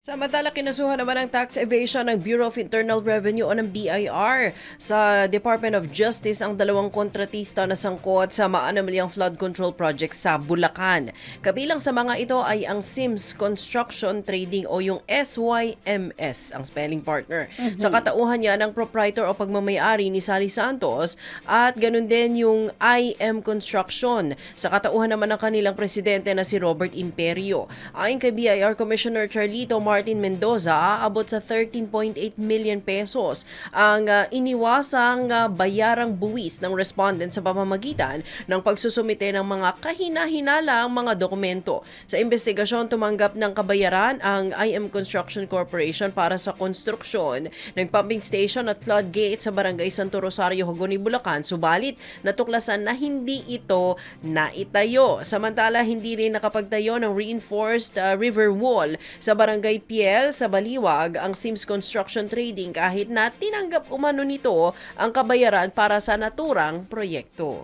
Samantala, kinasuhan naman ng tax evasion ng Bureau of Internal Revenue o ng BIR sa Department of Justice ang dalawang kontratista na sangkot sa maanamilyang flood control project sa Bulacan. Kabilang sa mga ito ay ang Sims Construction Trading o yung SYMS, ang spelling partner. Sa katauhan niya ng proprietor o pagmamayari ni Sally Santos at ganun din yung IM Construction. Sa katauhan naman ng kanilang presidente na si Robert Imperio. Ayon kay BIR Commissioner Charlito Martin Mendoza, aabot sa 13.8 million pesos ang ah, iniwasang ah, bayarang buwis ng respondent sa pamamagitan ng pagsusumite ng mga kahina-hinalang mga dokumento. Sa investigasyon, tumanggap ng kabayaran ang IM Construction Corporation para sa konstruksyon ng pumping station at floodgate sa barangay Santo Rosario, Hagoni, Bulacan. Subalit, natuklasan na hindi ito naitayo. Samantala, hindi rin nakapagtayo ng reinforced ah, river wall sa barangay Piel sa Baliwag ang Sims Construction Trading kahit na tinanggap umano nito ang kabayaran para sa naturang proyekto.